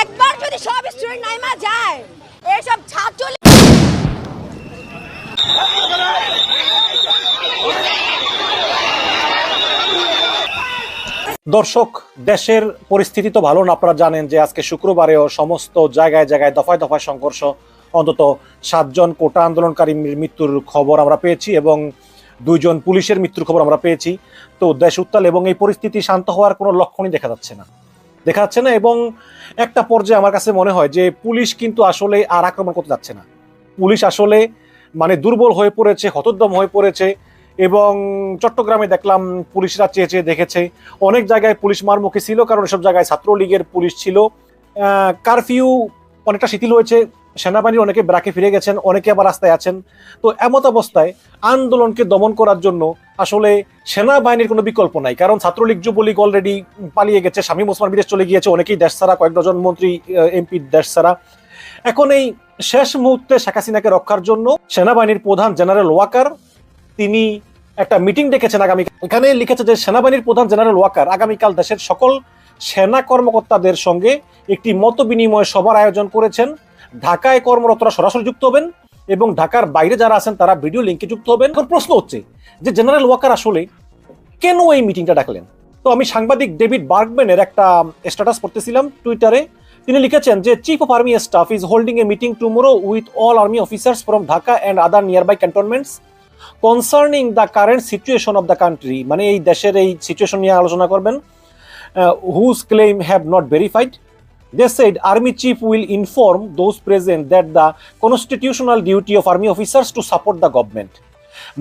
একবার যদি সব স্টুডেন্ট নাইমা যায়, এসব ছাত্র দর্শক, দেশের পরিস্থিতি তো ভালো না, আপনারা জানেন যে আজকে শুক্রবারেও সমস্ত জায়গায় জায়গায় দফায় দফায় সংঘর্ষ অন্তত সাতজন কোটা আন্দোলনকারী মৃত্যুর খবর আমরা পেয়েছি এবং দুইজন পুলিশের মৃত্যুর খবর আমরা পেয়েছি। তো দেশ উত্তাল এবং এই পরিস্থিতি শান্ত হওয়ার কোনো লক্ষণই দেখা যাচ্ছে না। দেখা যাচ্ছে না এবং একটা পর্যায়ে আমার কাছে মনে হয় যে পুলিশ কিন্তু আসলে আর আক্রমণ করতে যাচ্ছে না। পুলিশ আসলে মানে দুর্বল হয়ে পড়েছে, হতোদ্যম হয়ে পড়েছে এবং চট্টগ্রামে দেখলাম পুলিশরা চেয়ে চেয়ে দেখেছে। অনেক জায়গায় পুলিশ মারমুখী ছিল কারণ এসব জায়গায় ছাত্রলীগের পুলিশ ছিল। কারফিউ অনেকটা শিথিল হয়েছে। সেনাবাহিনীর অনেকে ব্রাকে ফিরে গেছেন, অনেকে আবার রাস্তায় আছেন। তো এমত অবস্থায় আন্দোলনকে দমন করার জন্য আসলে সেনাবাহিনীর কোনো বিকল্প নাই। কারণ ছাত্রলীগ, যুবলীগ অলরেডি পালিয়ে গেছে, শামীম ওসমান বিদেশ চলে গিয়েছে, অনেকেই দেশ ছাড়া, কয়েক ডজন মন্ত্রী এমপি দেশ ছাড়া। এখন এই শেষ মুহূর্তে শেখ হাসিনাকে রক্ষার জন্য সেনাবাহিনীর প্রধান জেনারেল ওয়াকার, তিনি একটা মিটিং ডেকেছেন আগামী এখানে লিখেছে যে সেনাবাহিনীর প্রধান জেনারেল ওয়াকার আগামীকাল দেশের সকল সেনা কর্মকর্তাদের সঙ্গে একটি মত বিনিময় সভার আয়োজন করেছেন। ঢাকায় কর্মরতরা সরাসরি যুক্ত হবেন এবং ঢাকার বাইরে যারা আছেন, তারা ভিডিও লিঙ্কে যুক্ত হবেন। এখন প্রশ্ন হচ্ছে যে জেনারেল ওয়াকার আসলে কেন এই মিটিংটা ডাকলেন? তো আমি সাংবাদিক ডেভিড বার্গম্যানের একটা স্ট্যাটাস পড়তেছিলাম টুইটারে। তিনি লিখেছেন যে chief of army staff is holding a meeting tomorrow with all army officers from Dhaka and other nearby cantonments concerning the current situation of the country মানে এই দেশের এই সিচুয়েশন নিয়ে আলোচনা করবেন whose claim have not verified They said Army Chief will inform those present that the constitutional duty of Army officers to support the government.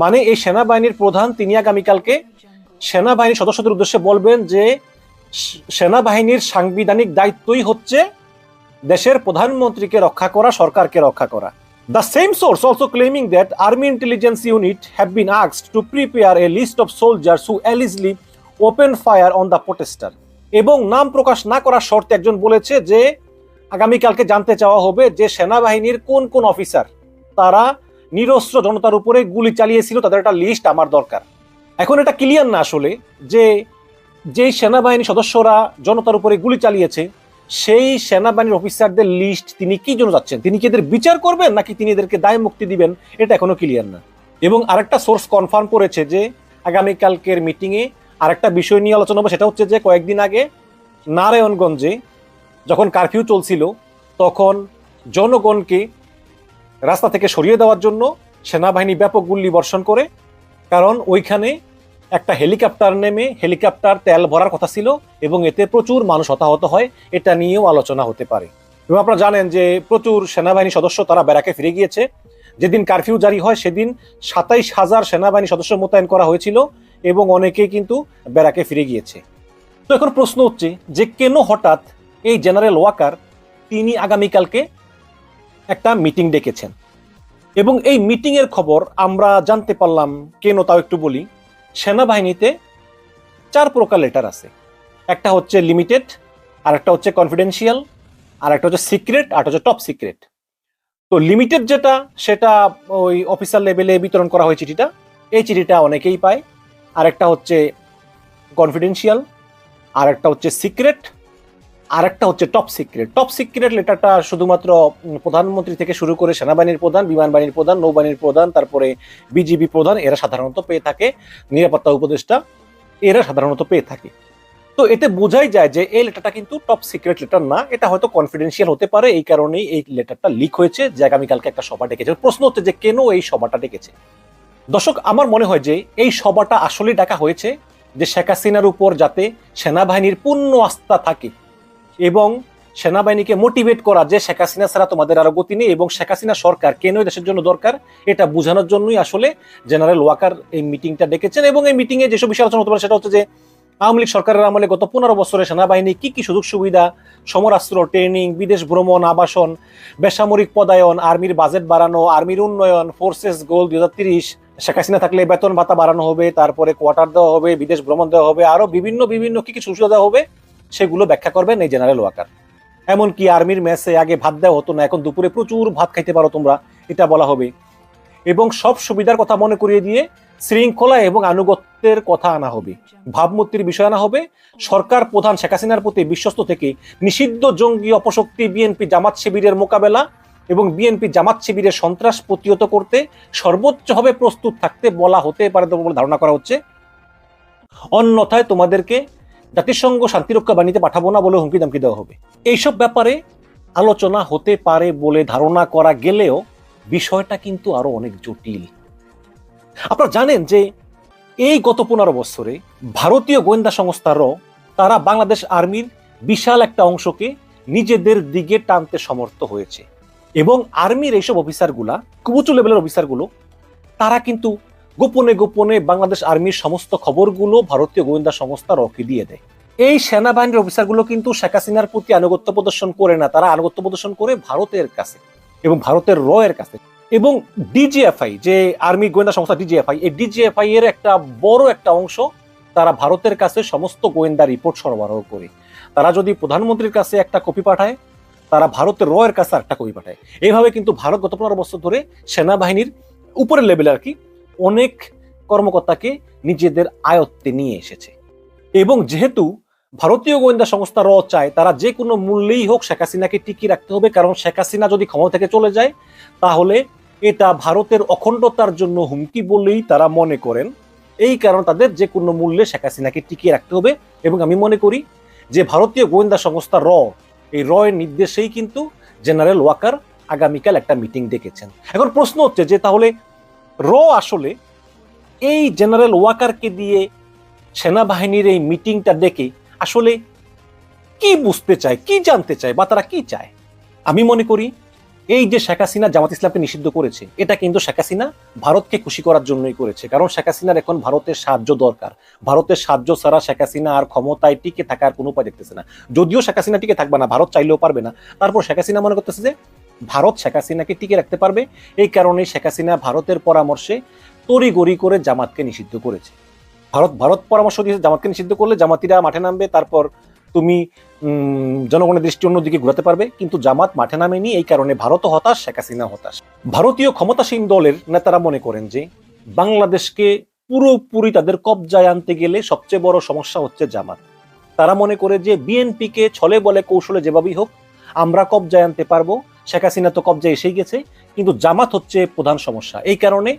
মানে এই সেনাবাহিনীর প্রধান তিনি আগামীকালকে সেনাবাহিনীর সদস্যদের উদ্দেশ্যে বলবেন যে সেনাবাহিনীর সাংবিধানিক দায়িত্বই হচ্ছে দেশের প্রধানমন্ত্রীকে রক্ষা করা, সরকারকে রক্ষা করা the same source also claiming that army intelligence unit have been asked to prepare a list of soldiers who allegedly open fire on the protester এবং নাম প্রকাশ না করার শর্তে একজন বলেছে যে আগামীকালকে জানতে চাওয়া হবে যে সেনাবাহিনীর কোন কোন অফিসার তারা নিরস্ত্র জনতার উপরে গুলি চালিয়েছিল, তাদের একটা লিস্ট আমার দরকার। এখন এটা ক্লিয়ার না আসলে যে যেই সেনাবাহিনী সদস্যরা জনতার উপরে গুলি চালিয়েছে, সেই সেনাবাহিনীর অফিসারদের লিস্ট তিনি কি জন্য যাচ্ছেন? তিনি কি এদের বিচার করবেন নাকি তিনি এদেরকে দায় মুক্তি দিবেন? এটা এখনও ক্লিয়ার না। এবং আরেকটা সোর্স কনফার্ম করেছে যে আগামীকালকের মিটিংয়ে আরেকটা বিষয় নিয়ে আলোচনা হবে সেটা হচ্ছে যে কয়েকদিন আগে নারায়ণগঞ্জে যখন কারফিউ চলছিল, তখন জনগণকে রাস্তা থেকে সরিয়ে দেওয়ার জন্য সেনাবাহিনী ব্যাপক গুল্লি বর্ষণ করে, কারণ ওইখানে একটা হেলিকপ্টার নেমে হেলিকপ্টার তেল ভরার কথা ছিল এবং এতে প্রচুর মানুষ হতাহত হয়, এটা নিয়েও আলোচনা হতে পারে। এবং আপনারা জানেন যে প্রচুর সেনাবাহিনী সদস্য তারা ব্যারাকে ফিরে গিয়েছে। যেদিন কারফিউ জারি হয়, সেদিন সাতাইশ হাজার সেনাবাহিনী সদস্য মোতায়েন করা হয়েছিল। এবং অনেকেই কিন্তু ব্যারাকে ফিরে গিয়েছে। তো এখন প্রশ্ন হচ্ছে যে কেন হঠাৎ এই জেনারেল ওয়াকার তিনি আগামীকালকে একটা মিটিং ডেকেছেন? এবং এই মিটিং এর খবর আমরা জানতে পারলাম, কেন তাও একটু বলি, সেনাবাহিনীতে চার প্রকার লেটার আছে। একটা হচ্ছে লিমিটেড আর একটা হচ্ছে কনফিডেন্সিয়াল আর একটা হচ্ছে সিক্রেট আর হচ্ছে টপ সিক্রেট। তো লিমিটেড যেটা, সেটা ওই অফিসার লেভেলে বিতরণ করা হয় চিঠিটা। এই চিঠিটা অনেকেই পায়। আরেকটা হচ্ছে কনফিডেন্সিয়াল আর একটা হচ্ছে সিক্রেট আর একটা হচ্ছে টপ সিক্রেট টপ সিক্রেট লেটারটা শুধুমাত্র প্রধানমন্ত্রী থেকে শুরু করে সেনাবাহিনীর প্রধান, বিমান বাহিনীর প্রধান, নৌবাহিনীর প্রধান, তারপরে বিজিবি প্রধান, এরা সাধারণত পেয়ে থাকে। নিরাপত্তা উপদেষ্টা, এরা সাধারণত পেয়ে থাকে। তো এতে বোঝাই যায় যে এই লেটারটা কিন্তু টপ সিক্রেট লেটার না, এটা হয়তো কনফিডেন্সিয়াল হতে পারে, এই কারণেই এই লেটারটা লিক হয়েছে। যে আগামীকালকে একটা সভা ডেকেছে। প্রশ্ন হচ্ছে যে কেন এই সভাটা ডেকেছে? দর্শক, আমার মনে হয় যে এই সভাটা আসলে ডাকা হয়েছে যে শেখ হাসিনার উপর যাতে সেনাবাহিনীর পূর্ণ আস্থা থাকে এবং সেনাবাহিনীকে মোটিভেট করা যে শেখ হাসিনা ছাড়া তোমাদের আরও গতি নেই এবং শেখ হাসিনা সরকার কেন দেশের জন্য দরকার, এটা বোঝানোর জন্যই আসলে জেনারেল ওয়াকার এই মিটিংটা ডেকেছেন এবং এই মিটিংয়ে যেসব বিষয় আলোচনা হতে পারে সেটা হচ্ছে যে আওয়ামী লীগ সরকারের আমলে গত পনেরো বছরে সেনাবাহিনী কি কি সুযোগ সুবিধা, সমরাস্ত্র ট্রেনিং বিদেশ ভ্রমণ, আবাসন, বেসামরিক পদায়ন আর্মির বাজেট বাড়ানো আর্মির উন্নয়ন ফোর্সেস গোল দুই হাজার তিরিশ শেখ হাসিনা থাকলে বেতন ভাতা বাড়ানো হবে, তারপরে কোয়ার্টার দেওয়া হবে, বিদেশ ভ্রমণ দেওয়া হবে, আরও বিভিন্ন বিভিন্ন কি কি সুবিধা দেওয়া হবে, সেগুলো ব্যাখ্যা করবেন এই জেনারেল ওয়াকার এমনকি আর্মির মেসে আগে ভাত দেওয়া হতো না, এখন দুপুরে প্রচুর ভাত খাইতে পারো তোমরা, এটা বলা হবে। এবং সব সুবিধার কথা মনে করিয়ে দিয়ে শৃঙ্খলা এবং আনুগত্যের কথা আনা হবে। ভাবমূর্তির বিষয় আনা হবে। সরকার প্রধান শেখ হাসিনার প্রতি বিশ্বস্ত থেকে নিষিদ্ধ জঙ্গি অপশক্তি বিএনপি জামাত শিবিরের মোকাবেলা এবং বিএনপি জামাত শিবিরের সন্ত্রাস প্রতিহত করতে সর্বোচ্চভাবে প্রস্তুত থাকতে বলা হতে পারে বলে ধারণা করা হচ্ছে। অন্যথায় তোমাদেরকে জাতিসংঘ শান্তিরক্ষা বাহিনীতে পাঠাবো না বলে হুমকি দামকি দেওয়া হবে। এইসব ব্যাপারে আলোচনা হতে পারে বলে ধারণা করা গেলেও বিষয়টা কিন্তু আরও অনেক জটিল। আপনারা জানেন যে এই গত পনেরো বছরে ভারতীয় গোয়েন্দা সংস্থারও তারা বাংলাদেশ আর্মির বিশাল একটা অংশকে নিজেদের দিকে টানতে সমর্থ হয়েছে। এবং আর্মির এইসব অফিসারগুলা খুব উঁচু লেভেলের অফিসারগুলো, তারা কিন্তু গোপনে গোপনে বাংলাদেশ আর্মির সমস্ত খবরগুলো ভারতীয় গোয়েন্দা সংস্থা রকে দিয়ে দেয়। এই সেনাবাহিনীর অফিসারগুলো কিন্তু শেখ হাসিনার প্রতি আনুগত্য প্রদর্শন করে না, তারা আনুগত্য প্রদর্শন করে ভারতের কাছে এবং ভারতের র এর কাছে। এবং ডিজিএফআই, যে আর্মি গোয়েন্দা সংস্থা ডিজিএফআই, এই ডিজিএফআই এর একটা বড় একটা অংশ তারা ভারতের কাছে সমস্ত গোয়েন্দা রিপোর্ট সরবরাহ করে। তারা যদি প্রধানমন্ত্রীর কাছে একটা কপি পাঠায় তারা ভারতের র এর কাছে একটা কপি পাঠায়। এইভাবে কিন্তু ভারত গত পনেরো বছর ধরে সেনাবাহিনীর উপরের লেভেলে আর কি অনেক কর্মকর্তাকে নিজেদের আয়ত্তে নিয়ে এসেছে। এবং যেহেতু ভারতীয় গোয়েন্দা সংস্থা র চায়, তারা যে কোনো মূল্যেই হোক শেখ হাসিনাকে টিকিয়ে রাখতে হবে, কারণ শেখ হাসিনা যদি ক্ষমতা থেকে চলে যায়, তাহলে এটা ভারতের অখণ্ডতার জন্য হুমকি বলেই তারা মনে করেন। এই কারণ তাদের যে কোনো মূল্যে শেখ হাসিনাকে টিকিয়ে রাখতে হবে। এবং আমি মনে করি যে ভারতীয় গোয়েন্দা সংস্থা র এই র এর নির্দেশেই কিন্তু জেনারেল ওয়াকার আগামীকাল একটা মিটিং ডেকেছেন। এখন প্রশ্ন হচ্ছে যে তাহলে র আসলে এই জেনারেল ওয়াকারকে দিয়ে সেনাবাহিনীর এই মিটিংটা ডেকে আসলে কি বুঝতে চায়, কি জানতে চায় বা তারা কি চায়? আমি মনে করি এই যে শেখ হাসিনা জামাত ইসলামকে নিষিদ্ধ করেছে, এটা কিন্তু শেখ হাসিনা ভারতকে খুশি করার জন্যই করেছে। কারণ শেখ হাসিনার এখন ভারতের সাহায্য দরকার। ভারতের সাহায্য ছাড়া শেখ হাসিনা আর ক্ষমতায় টিকে থাকার কোনো উপায় দেখতেছে না। যদিও শেখ হাসিনা টিকে থাকবে না, ভারত চাইলেও পারবে না। তারপর শেখ হাসিনা মনে করতেছে যে, ভারত শেখ হাসিনাকে টিকে রাখতে পারবে। এই কারণে শেখ হাসিনা ভারতের পরামর্শে তড়িগড়ি করে জামাতকে নিষিদ্ধ করেছে। ভারত ভারত পরামর্শ দিয়েছে, জামাতকে নিষিদ্ধ করলে জামাতিরা মাঠে নামবে, তারপর তুমি জনগণের দৃষ্টি অন্যদিকে ঘুরাতে পারবে, কিন্তু জামাত মাঠে নামেনি এই কারণে ভারতও হতাশ, শেখ হাসিনা হতাশ। ভারতীয় ক্ষমতাসীন দলের নেতারা মনে করেন যে, বাংলাদেশকে পুরোপুরি তাদের কবজায় আনতে গেলে সবচেয়ে বড় সমস্যা হচ্ছে জামাত। তারা মনে করে যে, বিএনপিকে ছলে বলে কৌশলে যেভাবেই হোক, আমরা কবজায় আনতে পারব, শেখ হাসিনা তো কবজায় এসেই গেছে, কিন্তু জামাত হচ্ছে প্রধান সমস্যা। এই কারণে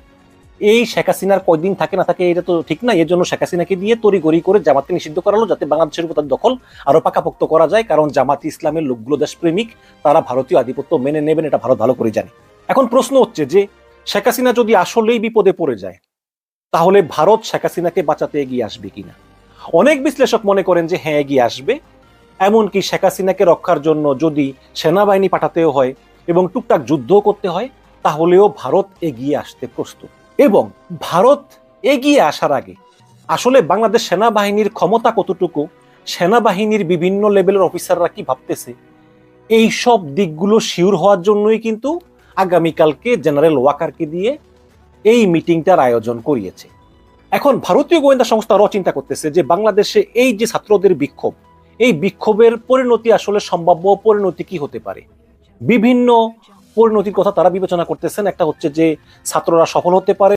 এই শেখ হাসিনার কয়দিন থাকে না থাকে এটা তো ঠিক না এর জন্য শেখ হাসিনাকে দিয়ে তড়ি গড়ি করে জামাতকে নিষিদ্ধ করালো যাতে বাংলাদেশের উপর দখল আরও পাকাপোক্ত করা যায়, কারণ জামাত ইসলামের লোকগুলো দেশপ্রেমিক, তারা ভারতীয় আধিপত্য মেনে নেবেন, এটা ভারত ভালো করে জানে। এখন প্রশ্ন হচ্ছে যে, শেখ হাসিনা যদি আসলেই বিপদে পড়ে যায়, তাহলে ভারত শেখ হাসিনাকে বাঁচাতে এগিয়ে আসবে কিনা? অনেক বিশ্লেষক মনে করেন যে হ্যাঁ এগিয়ে আসবে। এমনকি শেখ হাসিনাকে রক্ষার জন্য যদি সেনাবাহিনী পাঠাতেও হয় এবং টুকটাক যুদ্ধও করতে হয়, তাহলেও ভারত এগিয়ে আসতে প্রস্তুত। এবং ভারত এগিয়ে আসার আগে, আসলে বাংলাদেশ সেনাবাহিনীর ক্ষমতা কতটুকু, সেনাবাহিনীর বিভিন্ন লেভেলের অফিসাররা কি ভাবতেছে, এই সব দিকগুলো শিওর হওয়ার জন্যই কিন্তু আগামীকালকে জেনারেল ওয়াকারকে দিয়ে এই মিটিংটার আয়োজন করিয়েছে। এখন ভারতীয় গোয়েন্দা সংস্থা আরও চিন্তা করতেছে যে বাংলাদেশে এই যে ছাত্রদের বিক্ষোভ, এই বিক্ষোভের পরিণতি আসলে সম্ভাব্য পরিণতি কি হতে পারে? বিভিন্ন পরিণতির কথা তারা বিবেচনা করতেছেন। একটা হচ্ছে যে ছাত্ররা সফল হতে পারে।